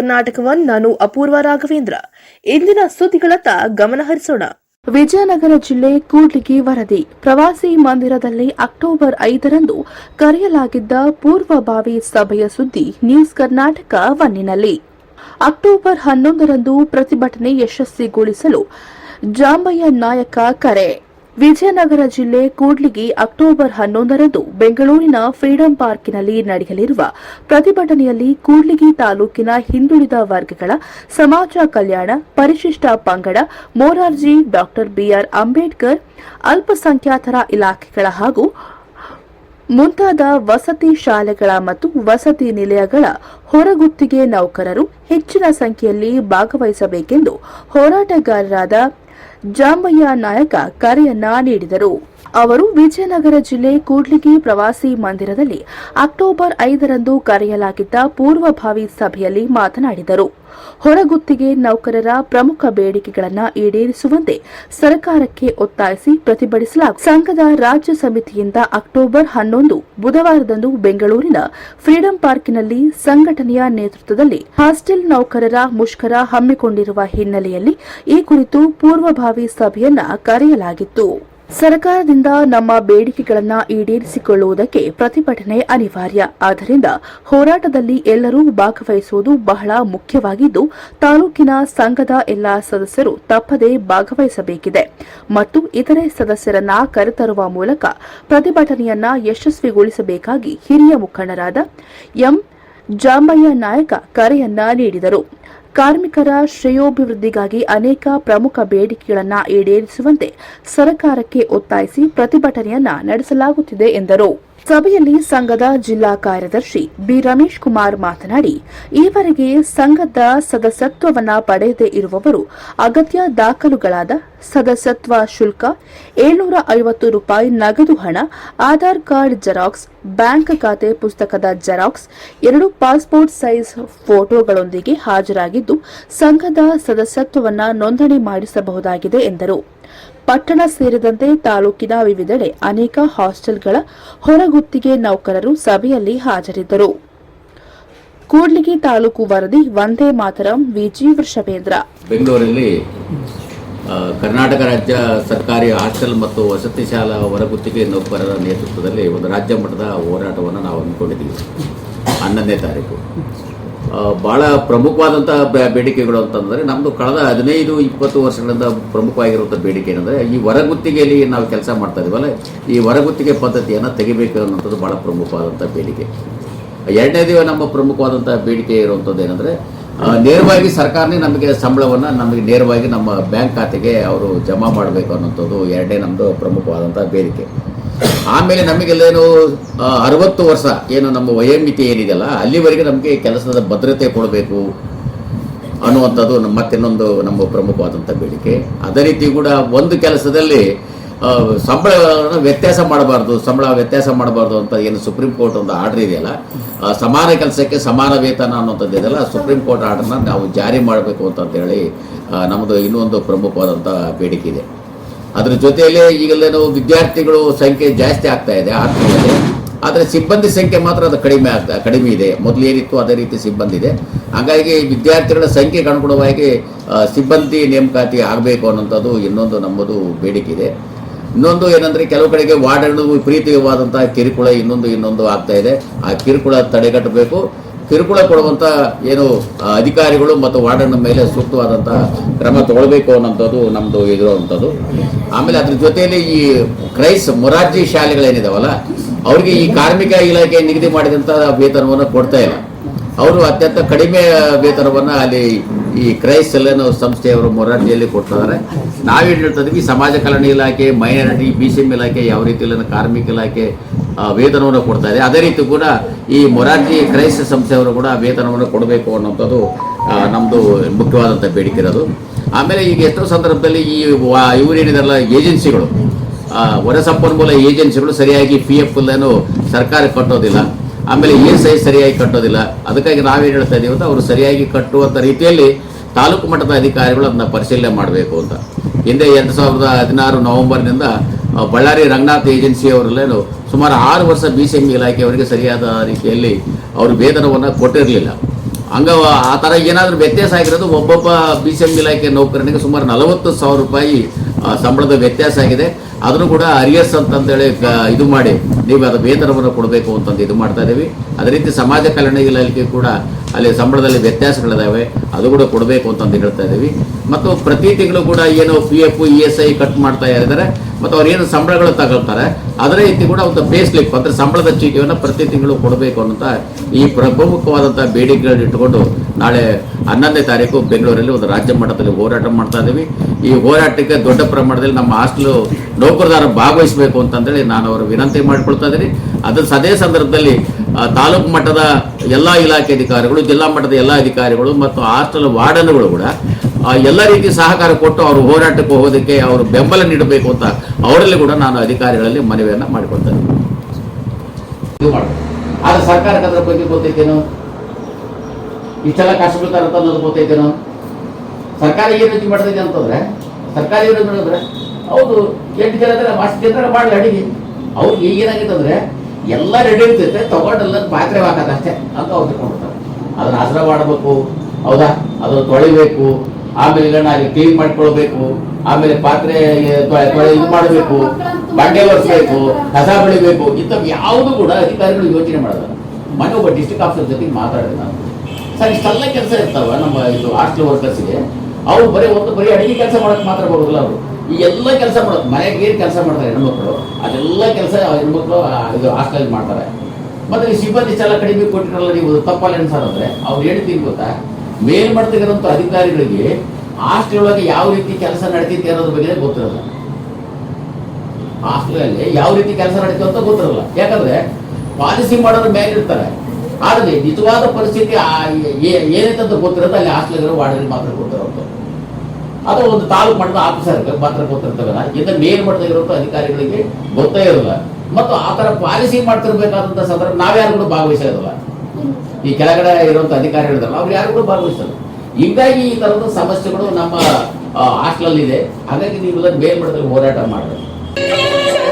ಕರ್ನಾಟಕವನ್ ನಾನು ಅಪೂರ್ವ ರಾಘವೇಂದ್ರ. ಇಂದಿನ ಸುದ್ದಿಗಳತ್ತ ಗಮನ ಹರಿಸೋಣ. ವಿಜಯನಗರ ಜಿಲ್ಲೆ ಕೂಡ್ಲಿಗಿ ವರದಿ. ಪ್ರವಾಸಿ ಮಂದಿರದಲ್ಲಿ ಅಕ್ಟೋಬರ್ ಐದರಂದು ಕರೆಯಲಾಗಿದ್ದ ಪೂರ್ವಭಾವಿ ಸಭೆಯ ಸುದ್ದಿ ನ್ಯೂಸ್ ಕರ್ನಾಟಕ ವನ್ನಿನಲ್ಲಿ ಅಕ್ಟೋಬರ್ ಹನ್ನೊಂದರಂದು ಪ್ರತಿಭಟನೆ ಯಶಸ್ವಿಗೊಳಿಸಲು ಜಾಂಬಯ್ಯ ನಾಯಕ ಕರೆ. ವಿಜಯನಗರ ಜಿಲ್ಲೆ ಕೂಡ್ಲಿಗಿ ಅಕ್ಟೋಬರ್ ಹನ್ನೊಂದರಂದು ಬೆಂಗಳೂರಿನ ಫ್ರೀಡಂ ಪಾರ್ಕಿನಲ್ಲಿ ನಡೆಯಲಿರುವ ಪ್ರತಿಭಟನೆಯಲ್ಲಿ ಕೂಡ್ಲಿಗಿ ತಾಲೂಕಿನ ಹಿಂದುಳಿದ ವರ್ಗಗಳ ಸಮಾಜ ಕಲ್ಯಾಣ, ಪರಿಶಿಷ್ಟ ಪಂಗಡ, ಮೋರಾರ್ಜಿ, ಡಾಕ್ಟರ್ ಬಿಆರ್ ಅಂಬೇಡ್ಕರ್, ಅಲ್ಪಸಂಖ್ಯಾತರ ಇಲಾಖೆಗಳ ಹಾಗೂ ಮುಂತಾದ ವಸತಿ ಶಾಲೆಗಳ ಮತ್ತು ವಸತಿ ನಿಲಯಗಳ ಹೊರಗುತ್ತಿಗೆ ನೌಕರರು ಹೆಚ್ಚಿನ ಸಂಖ್ಯೆಯಲ್ಲಿ ಭಾಗವಹಿಸಬೇಕೆಂದು ಹೋರಾಟಗಾರರಾದ ಜಾಂಬಯ್ಯ ನಾಯಕ ಕರೆಯನ್ನ ನೀಡಿದರು. ಅವರು ವಿಜಯನಗರ ಜಿಲ್ಲೆ ಕೂಡ್ಲಿಗಿ ಪ್ರವಾಸಿ ಮಂದಿರದಲ್ಲಿ ಅಕ್ಟೋಬರ್ ಐದರಂದು ಕರೆಯಲಾಗಿದ್ದ ಪೂರ್ವಭಾವಿ ಸಭೆಯಲ್ಲಿ ಮಾತನಾಡಿದರು. ಹೊರಗುತ್ತಿಗೆ ನೌಕರರ ಪ್ರಮುಖ ಬೇಡಿಕೆಗಳನ್ನು ಈಡೇರಿಸುವಂತೆ ಸರ್ಕಾರಕ್ಕೆ ಒತ್ತಾಯಿಸಿ ಪ್ರತಿಭಟಿಸಲಾಗಿದೆ ಸಂಘದ ರಾಜ್ಯ ಸಮಿತಿಯಿಂದ ಅಕ್ಟೋಬರ್ ಹನ್ನೊಂದು ಬುಧವಾರದಂದು ಬೆಂಗಳೂರಿನ ಫ್ರೀಡಂ ಪಾರ್ಕಿನಲ್ಲಿ ಸಂಘಟನೆಯ ನೇತೃತ್ವದಲ್ಲಿ ಹಾಸ್ಟೆಲ್ ನೌಕರರ ಮುಷ್ಕರ ಹಮ್ಮಿಕೊಂಡಿರುವ ಹಿನ್ನೆಲೆಯಲ್ಲಿ ಈ ಕುರಿತು ಪೂರ್ವಭಾವಿ ಸಭೆಯನ್ನ ಕರೆಯಲಾಗಿತ್ತು. ಸರ್ಕಾರದಿಂದ ನಮ್ಮ ಬೇಡಿಕೆಗಳನ್ನು ಈಡೇರಿಸಿಕೊಳ್ಳುವುದಕ್ಕೆ ಪ್ರತಿಭಟನೆ ಅನಿವಾರ್ಯ. ಆದ್ದರಿಂದ ಹೋರಾಟದಲ್ಲಿ ಎಲ್ಲರೂ ಭಾಗವಹಿಸುವುದು ಬಹಳ ಮುಖ್ಯವಾಗಿದ್ದು, ತಾಲೂಕಿನ ಸಂಘದ ಎಲ್ಲಾ ಸದಸ್ಯರು ತಪ್ಪದೇ ಭಾಗವಹಿಸಬೇಕಿದೆ. ಮತ್ತು ಇತರೆ ಸದಸ್ಯರನ್ನ ಕರೆತರುವ ಮೂಲಕ ಪ್ರತಿಭಟನೆಯನ್ನ ಯಶಸ್ವಿಗೊಳಿಸಬೇಕಾಗಿ ಹಿರಿಯ ಮುಖಂಡರಾದ ಎಂ. ಜಾಂಬಯ್ಯ ನಾಯಕ ಕರೆಯನ್ನ ನೀಡಿದರು. ಕಾರ್ಮಿಕರ ಶ್ರೇಯೋಭಿವೃದ್ಧಿಗಾಗಿ ಅನೇಕ ಪ್ರಮುಖ ಬೇಡಿಕೆಗಳನ್ನು ಈಡೇರಿಸುವಂತೆ ಸರ್ಕಾರಕ್ಕೆ ಒತ್ತಾಯಿಸಿ ಪ್ರತಿಭಟನೆಯನ್ನ ನಡೆಸಲಾಗುತ್ತಿದೆ ಎಂದರು. ಸಭೆಯಲ್ಲಿ ಸಂಘದ ಜಿಲ್ಲಾ ಕಾರ್ಯದರ್ಶಿ ಬಿ ರಮೇಶ್ ಕುಮಾರ್ ಮಾತನಾಡಿ, ಈವರೆಗೆ ಸಂಘದ ಸದಸ್ಯತ್ವವನ್ನು ಪಡೆಯದೇ ಇರುವವರು ಅಗತ್ಯ ದಾಖಲುಗಳಾದ ಸದಸ್ಯತ್ವ ಶುಲ್ಕ ಏಳ್ನೂರ ಐವತ್ತು ರೂಪಾಯಿ ನಗದು ಹಣ, ಆಧಾರ್ ಕಾರ್ಡ್ ಜೆರಾಕ್ಸ್, ಬ್ಯಾಂಕ್ ಖಾತೆ ಪುಸ್ತಕದ ಜೆರಾಕ್ಸ್, ಎರಡು ಪಾಸ್ಪೋರ್ಟ್ ಸೈಜ್ ಫೋಟೋಗಳೊಂದಿಗೆ ಹಾಜರಾಗಿದ್ದು, ಸಂಘದ ಸದಸ್ಯತ್ವವನ್ನು ನೋಂದಣಿ ಮಾಡಿಸಬಹುದಾಗಿದೆ ಎಂದರು. ಪಟ್ಟಣ ಸೇರಿದಂತೆ ತಾಲೂಕಿನ ವಿವಿಧೆಡೆ ಅನೇಕ ಹಾಸ್ಟೆಲ್ಗಳ ಹೊರಗುತ್ತಿಗೆ ನೌಕರರು ಸಭೆಯಲ್ಲಿ ಹಾಜರಿದ್ದರು. ಕೂಡ್ಲಿಗಿ ತಾಲೂಕು ವರದಿ ವಂದೇ ಮಾತರಂ ವಿಜಿ ವೃಷಭೇಂದ್ರ. ಬೆಂಗಳೂರಲ್ಲಿ ಕರ್ನಾಟಕ ರಾಜ್ಯ ಸರ್ಕಾರಿ ಹಾಸ್ಟೆಲ್ ಮತ್ತು ವಸತಿ ಶಾಲಾ ಹೊರಗುತ್ತಿಗೆ ನೌಕರರ ನೇತೃತ್ವದಲ್ಲಿ ಒಂದು ರಾಜ್ಯ ಮಟ್ಟದ ಹೋರಾಟವನ್ನು ನಾವು ಹಮ್ಮಿಕೊಂಡಿದ್ದೀವಿ. ಹನ್ನೊಂದನೇ ತಾರೀಕು. ಬಹಳ ಪ್ರಮುಖವಾದಂಥ ಬೇಡಿಕೆಗಳು ಅಂತಂದರೆ ನಮ್ಮದು ಕಳೆದ ಹದಿನೈದು, ಇಪ್ಪತ್ತು ವರ್ಷಗಳಿಂದ ಪ್ರಮುಖವಾಗಿರುವಂಥ ಬೇಡಿಕೆ ಏನಂದರೆ ಈ ಹೊರಗುತ್ತಿಗೆಯಲ್ಲಿ ನಾವು ಕೆಲಸ ಮಾಡ್ತಾ ಇದೀವಲ್ಲ, ಈ ಹೊರಗುತ್ತಿಗೆ ಪದ್ಧತಿಯನ್ನು ತೆಗಿಬೇಕು ಅನ್ನೋಂಥದ್ದು ಭಾಳ ಪ್ರಮುಖವಾದಂಥ ಬೇಡಿಕೆ. ಎರಡನೇದು ನಮ್ಮ ಪ್ರಮುಖವಾದಂಥ ಬೇಡಿಕೆ ಇರುವಂಥದ್ದು ಏನಂದರೆ ನೇರವಾಗಿ ಸರ್ಕಾರನೇ ನಮಗೆ ಸಂಬಳವನ್ನು ನಮಗೆ ನೇರವಾಗಿ ನಮ್ಮ ಬ್ಯಾಂಕ್ ಖಾತೆಗೆ ಅವರು ಜಮಾ ಮಾಡಬೇಕು ಅನ್ನೋಂಥದ್ದು ಎರಡನೇ ನಮ್ಮದು ಪ್ರಮುಖವಾದಂಥ ಬೇಡಿಕೆ. ಆಮೇಲೆ ನಮಗೆಲ್ಲೇನು ಅರವತ್ತು ವರ್ಷ ಏನು ನಮ್ಮ ವಯೋಮಿತಿ ಏನಿದೆಯಲ್ಲ, ಅಲ್ಲಿವರೆಗೆ ನಮಗೆ ಕೆಲಸದ ಭದ್ರತೆ ಕೊಡಬೇಕು ಅನ್ನುವಂಥದ್ದು ನಮ್ಮ ಮತ್ತಿನ್ನೊಂದು ನಮ್ಮ ಪ್ರಮುಖವಾದಂಥ ಬೇಡಿಕೆ. ಅದೇ ರೀತಿ ಕೂಡ ಒಂದು ಕೆಲಸದಲ್ಲಿ ಸಂಬಳ ಸಂಬಳವನ್ನು ವ್ಯತ್ಯಾಸ ಮಾಡಬಾರ್ದು, ಸಂಬಳ ವ್ಯತ್ಯಾಸ ಮಾಡಬಾರ್ದು ಅಂತ ಏನು ಸುಪ್ರೀಂ ಕೋರ್ಟ್ ಒಂದು ಆರ್ಡರ್ ಇದೆಯಲ್ಲ ಸಮಾನ ಕೆಲಸಕ್ಕೆ ಸಮಾನ ವೇತನ ಅನ್ನೋಂಥದ್ದು ಇದೆಯಲ್ಲ ಸುಪ್ರೀಂ ಕೋರ್ಟ್ ಆರ್ಡರ್ನ ನಾವು ಜಾರಿ ಮಾಡಬೇಕು ಅಂತ ಹೇಳಿ ನಮ್ಮದು ಇನ್ನೊಂದು ಪ್ರಮುಖವಾದಂಥ ಬೇಡಿಕೆ ಇದೆ. ಅದ್ರ ಜೊತೆಯಲ್ಲೇ ಈಗಲೇನು ವಿದ್ಯಾರ್ಥಿಗಳು ಸಂಖ್ಯೆ ಜಾಸ್ತಿ ಆಗ್ತಾ ಇದೆ, ಆರ್ಥಿಕತೆ. ಆದರೆ ಸಿಬ್ಬಂದಿ ಸಂಖ್ಯೆ ಮಾತ್ರ ಅದು ಕಡಿಮೆ ಆಗ್ತಾ, ಕಡಿಮೆ ಇದೆ. ಮೊದಲು ಏನಿತ್ತು ಅದೇ ರೀತಿ ಸಿಬ್ಬಂದಿ ಇದೆ. ಹಾಗಾಗಿ ವಿದ್ಯಾರ್ಥಿಗಳ ಸಂಖ್ಯೆಗೆ ಅನುಗುಣವಾಗಿ ಸಿಬ್ಬಂದಿ ನೇಮಕಾತಿ ಆಗಬೇಕು ಅನ್ನೋಂಥದ್ದು ಇನ್ನೊಂದು ನಮ್ಮದು ಬೇಡಿಕೆ ಇದೆ. ಇನ್ನೊಂದು ಏನಂದ್ರೆ ಕೆಲವು ಕಡೆಗೆ ವಾರ್ಡನ್ನು ವಿಪರೀತವಾದಂಥ ಕಿರುಕುಳ ಇನ್ನೊಂದು ಇನ್ನೊಂದು ಆಗ್ತಾ ಇದೆ. ಆ ಕಿರುಕುಳ ತಡೆಗಟ್ಟಬೇಕು. ಕಿರುಕುಳ ಕೊಡುವಂಥ ಏನು ಅಧಿಕಾರಿಗಳು ಮತ್ತು ವಾರ್ಡನ್ ಮೇಲೆ ಸೂಕ್ತವಾದಂಥ ಕ್ರಮ ತಗೊಳ್ಬೇಕು ಅನ್ನೋಂಥದ್ದು ನಮ್ಮದು ಇರುವಂಥದ್ದು. ಆಮೇಲೆ ಅದ್ರ ಜೊತೆಯಲ್ಲಿ ಈ ಕ್ರೈಸ್ ಮೊರಾರ್ಜಿ ಶಾಲೆಗಳೇನಿದಾವಲ್ಲ, ಅವರಿಗೆ ಈ ಕಾರ್ಮಿಕ ಇಲಾಖೆ ನಿಗದಿ ಮಾಡಿದಂಥ ವೇತನವನ್ನು ಕೊಡ್ತಾ ಇಲ್ಲ. ಅವರು ಅತ್ಯಂತ ಕಡಿಮೆ ವೇತನವನ್ನು ಅಲ್ಲಿ ಈ ಕ್ರೈಸ್ ಎಲ್ಲೇನು ಸಂಸ್ಥೆಯವರು ಮೊರಾರ್ಜಿಯಲ್ಲಿ ಕೊಡ್ತಿದ್ದಾರೆ. ನಾವೇನು ಹೇಳ್ತಾ ಸಮಾಜ ಕಲ್ಯಾಣ ಇಲಾಖೆ ಮೈನಾರಿಟಿ ಬಿ ಸಿ ಎಂ ಇಲಾಖೆ ಯಾವ ರೀತಿಯಲ್ಲಿ ಕಾರ್ಮಿಕ ಇಲಾಖೆ ವೇತನವನ್ನು ಕೊಡ್ತಾ ಇದೆ. ಅದೇ ರೀತಿ ಕೂಡ ಈ ಮೊರಾರ್ಜಿ ಕ್ರೈಸ್ ಸಂಸ್ಥೆಯವರು ಕೂಡ ವೇತನವನ್ನು ಕೊಡಬೇಕು ಅನ್ನೋಂಥದ್ದು ನಮ್ಮದು ಮುಖ್ಯವಾದಂಥ ಬೇಡಿಕೆ ಇರೋದು. ಆಮೇಲೆ ಈಗ ಎಷ್ಟೋ ಸಂದರ್ಭದಲ್ಲಿ ಈ ಇವರೇನಿದಾರಲ್ಲ ಏಜೆನ್ಸಿಗಳು ಹೊರ ಸಂಪನ್ಮೂಲ ಏಜೆನ್ಸಿಗಳು ಸರಿಯಾಗಿ ಪಿ ಎಫ್ ಏನು ಸರ್ಕಾರ ಕಟ್ಟೋದಿಲ್ಲ. ಆಮೇಲೆ ಇ ಎಸ್ ಐ ಸರಿಯಾಗಿ ಕಟ್ಟೋದಿಲ್ಲ. ಅದಕ್ಕಾಗಿ ನಾವೇನು ಹೇಳ್ತಾ ಇದ್ದೀವಿ ಅಂತ ಅವರು ಸರಿಯಾಗಿ ಕಟ್ಟುವಂಥ ರೀತಿಯಲ್ಲಿ ತಾಲೂಕು ಮಟ್ಟದ ಅಧಿಕಾರಿಗಳು ಅದನ್ನ ಪರಿಶೀಲನೆ ಮಾಡಬೇಕು ಅಂತ. ಹಿಂದೆ ಎರಡು ಸಾವಿರದ ಹದಿನಾರು ನವೆಂಬರ್ನಿಂದ ಬಳ್ಳಾರಿ ರಂಗನಾಥ್ ಏಜೆನ್ಸಿ ಅವರಲ್ಲೇನು, ಸುಮಾರು ಆರು ವರ್ಷ ಬಿ ಸಿ ಎಂ ಇಲಾಖೆಯವರಿಗೆ ಸರಿಯಾದ ರೀತಿಯಲ್ಲಿ ಅವರು ವೇತನವನ್ನು ಕೊಟ್ಟಿರಲಿಲ್ಲ. ಹಂಗ ಆ ಥರ ಏನಾದರೂ ವ್ಯತ್ಯಾಸ ಆಗಿರೋದು ಒಬ್ಬೊಬ್ಬ ಬಿ ಸಿ ಎಂ ಇಲಾಖೆ ನೌಕರನಿಗೆ ಸುಮಾರು ನಲವತ್ತು ಸಾವಿರ ರೂಪಾಯಿ ಸಂಬಳದ ವ್ಯತ್ಯಾಸ ಆಗಿದೆ. ಅದನ್ನು ಕೂಡ ಅರಿಯರ್ಸ್ ಅಂತಂದೇಳಿ ಇದು ಮಾಡಿ, ನೀವು ಅದು ವೇತನವನ್ನು ಕೊಡಬೇಕು ಅಂತಂದು ಇದು ಮಾಡ್ತಾ ಇದ್ದೀವಿ. ಅದೇ ರೀತಿ ಸಮಾಜ ಕಲ್ಯಾಣ ಇಲಾಖೆ ಕೂಡ ಅಲ್ಲಿ ಸಂಬಳದಲ್ಲಿ ವ್ಯತ್ಯಾಸಗಳಿದಾವೆ, ಅದು ಕೂಡ ಕೊಡಬೇಕು ಅಂತಂದು ಹೇಳ್ತಾ ಇದ್ದೀವಿ. ಮತ್ತು ಪ್ರತಿ ತಿಂಗಳು ಕೂಡ ಏನು P F E S I cut ಮಾಡ್ತಾ ಇದ್ದಾರೆ. ಮತ್ತು ಅವ್ರು ಏನು ಸಂಬಳಗಳು ತಗೊಳ್ತಾರೆ ಅದರ ರೀತಿ ಕೂಡ ಒಂದು ಪೇ ಸ್ಲಿಪ್ ಅಂದರೆ ಸಂಬಳದ ಚೀಟಿಯನ್ನು ಪ್ರತಿ ತಿಂಗಳು ಕೊಡಬೇಕು ಅಂತ ಈ ಪ್ರಮುಖವಾದಂಥ ಬೇಡಿಕೆಗಳನ್ನ ಇಟ್ಟುಕೊಂಡು ನಾಳೆ ಹನ್ನೊಂದನೇ ತಾರೀಕು ಬೆಂಗಳೂರಲ್ಲಿ ಒಂದು ರಾಜ್ಯ ಮಟ್ಟದಲ್ಲಿ ಹೋರಾಟ ಮಾಡ್ತಾ ಇದ್ದೀವಿ. ಈ ಹೋರಾಟಕ್ಕೆ ದೊಡ್ಡ ಪ್ರಮಾಣದಲ್ಲಿ ನಮ್ಮ ಹಾಸ್ಟೆಲು ನೌಕರದಾರ ಭಾಗವಹಿಸಬೇಕು ಅಂತಂದೇಳಿ ನಾನು ಅವರ ವಿನಂತಿ ಮಾಡಿಕೊಳ್ತಾ ಇದ್ದೀನಿ. ಅದ್ರ ಅದೇ ಸಂದರ್ಭದಲ್ಲಿ ತಾಲೂಕು ಮಟ್ಟದ ಎಲ್ಲ ಇಲಾಖೆ ಅಧಿಕಾರಿಗಳು, ಜಿಲ್ಲಾ ಮಟ್ಟದ ಎಲ್ಲ ಅಧಿಕಾರಿಗಳು ಮತ್ತು ಹಾಸ್ಟೆಲ್ ವಾರ್ಡನ್ಗಳು ಕೂಡ ಎಲ್ಲ ರೀತಿ ಸಹಕಾರ ಕೊಟ್ಟು ಅವರು ಹೋರಾಟಕ್ಕೆ ಹೋಗೋದಕ್ಕೆ ಅವರು ಬೆಂಬಲ ನೀಡಬೇಕು ಅಂತ ಅವರಲ್ಲಿ ಕೂಡ ನಾನು ಅಧಿಕಾರಿಗಳಲ್ಲಿ ಮನವಿಯನ್ನು ಮಾಡಿಕೊಡ್ತೇನೆ ಆದ್ರೆ ಸರ್ಕಾರಕ್ಕೆ ಅದರ ಬಗ್ಗೆ ಗೊತ್ತೈತೇನು? ಇಷ್ಟೆಲ್ಲ ಕಷ್ಟ ಬೀಳ್ತಾರೆ ಅಂತ ಅನ್ನೋದು ಗೊತ್ತೈತೇನು? ಸರ್ಕಾರ ಏನು ರೀತಿ ಮಾಡ್ತೈತೆ ಅಂತಂದ್ರೆ, ಸರ್ಕಾರ ಏನು ಮಾಡಿದ್ರೆ, ಹೌದು, ಎಂಟು ಜನ ಇದ್ರೆ ಅಷ್ಟು ಜನ ಮಾಡಲಿ ಅಡಿಗೆ. ಅವ್ರಿಗೆ ಈಗೇನಾಗಿತ್ತಂದ್ರೆ ಎಲ್ಲ ರೆಡಿ ಇರ್ತೈತೆ, ತಗೊಂಡೆಲ್ಲ ಪಾತ್ರೆ ಹಾಕೋದು ಅಷ್ಟೇ ಅಂತ ಅವ್ರು ತಿಳ್ಕೊಂಡ್ಬಿಡ್ತಾರೆ. ಅದನ್ನ ಹಸ್ರ ಮಾಡಬೇಕು, ಹೌದಾ? ಅದನ್ನು ತೊಳಿಬೇಕು, ಆಮೇಲೆ ಅಲ್ಲಿ ಕ್ಲೀನ್ ಮಾಡ್ಕೊಳ್ಬೇಕು, ಆಮೇಲೆ ಪಾತ್ರೆ ತೊಳೆ ಇದು ಮಾಡಬೇಕು, ಬಂಡೆ ಒರೆಸ್ಬೇಕು, ಕಸ ಬೆಳಿಬೇಕು ಇಂಥವು ಯಾವುದು ಕೂಡ ಅಧಿಕಾರಿಗಳು ಯೋಚನೆ ಮಾಡಲ್ಲ. ಮನೆ ಒಬ್ಬ ಡಿಸ್ಟಿಕ್ ಆಫೀಸರ್ ಜೊತೆಗೆ ಮಾತಾಡಿದೆ ನಾನು. ಸರ್ ಇಷ್ಟೆಲ್ಲ ಕೆಲಸ ಇರ್ತಾವ ನಮ್ಮ ಇದು ಹಾಸ್ಟೆಲ್ ವರ್ಕರ್ಸ್ಗೆ ಅವ್ರು ಬರೀ ಒಂದು ಬರೀ ಅಡಿಗೆ ಕೆಲಸ ಮಾಡಕ್ ಮಾತ್ರ ಬರೋದಿಲ್ಲ ಅವರು. ಈ ಎಲ್ಲ ಕೆಲಸ ಮಾಡೋದು, ಮನೆಗೆ ಏನು ಕೆಲಸ ಮಾಡ್ತಾರೆ ಹೆಣ್ಮಕ್ಳು. ಅದೆಲ್ಲ ಕೆಲಸ ಹೆಣ್ಮಕ್ಳು ಇದು ಹಾಸ್ಟೆಲ್ ಮಾಡ್ತಾರೆ. ಮತ್ತು ಈ ಸಿಬ್ಬಂದಿ ಇಷ್ಟೆಲ್ಲ ಕಡಿಮೆ ಕೊಟ್ಟಿರಲ್ಲ ನೀವು ತಪ್ಪಲ್ಲ ಅನ್ಸಾರಂದ್ರೆ ಅವ್ರು ಹೇಳ್ತೀನಿ ಗೊತ್ತಾ? ಮೇಲ್ಮಟ್ಟದಿರೋಂಥ ಅಧಿಕಾರಿಗಳಿಗೆ ಹಾಸ್ಟೆಲ್ ಒಳಗೆ ಯಾವ ರೀತಿ ಕೆಲಸ ನಡೀತೈತೆ ಅನ್ನೋದ್ರ ಬಗ್ಗೆ ಗೊತ್ತಿರಲ್ಲ. ಹಾಸ್ಟೆಲಲ್ಲಿ ಯಾವ ರೀತಿ ಕೆಲಸ ನಡೀತು ಅಂತ ಗೊತ್ತಿರಲ್ಲ. ಯಾಕಂದ್ರೆ ಪಾಲಿಸಿ ಮಾಡೋದ್ರ ಮೇಲೆ ಇರ್ತಾರೆ. ಆದರೆ ನಿಜವಾದ ಪರಿಸ್ಥಿತಿ ಏನೈತೆ ಅಂತ ಗೊತ್ತಿರೋದು ಅಲ್ಲಿ ಹಾಸ್ಟೆಲ್ ವಾರ್ಡಲ್ಲಿ ಮಾತ್ರ ಗೊತ್ತಿರೋದು. ಅದು ಒಂದು ತಾಲೂಕು ಮಟ್ಟದ ಆಫೀಸರ್ ಮಾತ್ರ ಗೊತ್ತಿರ್ತವಲ್ಲ ಇಂಥ ಮೇಲ್ಮಟ್ಟದಾಗಿರುವಂಥ ಅಧಿಕಾರಿಗಳಿಗೆ ಗೊತ್ತೇ ಇರಲ್ಲ ಮತ್ತು ಆ ಥರ ಪಾಲಿಸಿ ಮಾಡ್ತಿರ್ಬೇಕಾದಂತ ಸಂದರ್ಭ ನಾವ್ಯಾರು ಕೂಡ ಭಾಗವಹಿಸೋದಲ್ಲ ಈ ಕೆಳಗಡೆ ಇರುವಂತಹ ಅಧಿಕಾರಿಗಳಿದಲ್ಲ ಅವ್ರು ಯಾರು ಕೂಡ ಭಾಗವಹಿಸಲ್ಲ ಹೀಗಾಗಿ ಈ ಥರದ ಸಮಸ್ಯೆಗಳು ನಮ್ಮ ಹಾಸ್ಟ್ಲಲ್ಲಿದೆ. ಹಾಗಾಗಿ ನೀವು ಇದನ್ನು ಮೇಲ್ಮಟ್ಟದಲ್ಲಿ ಹೋರಾಟ ಮಾಡಬೇಕು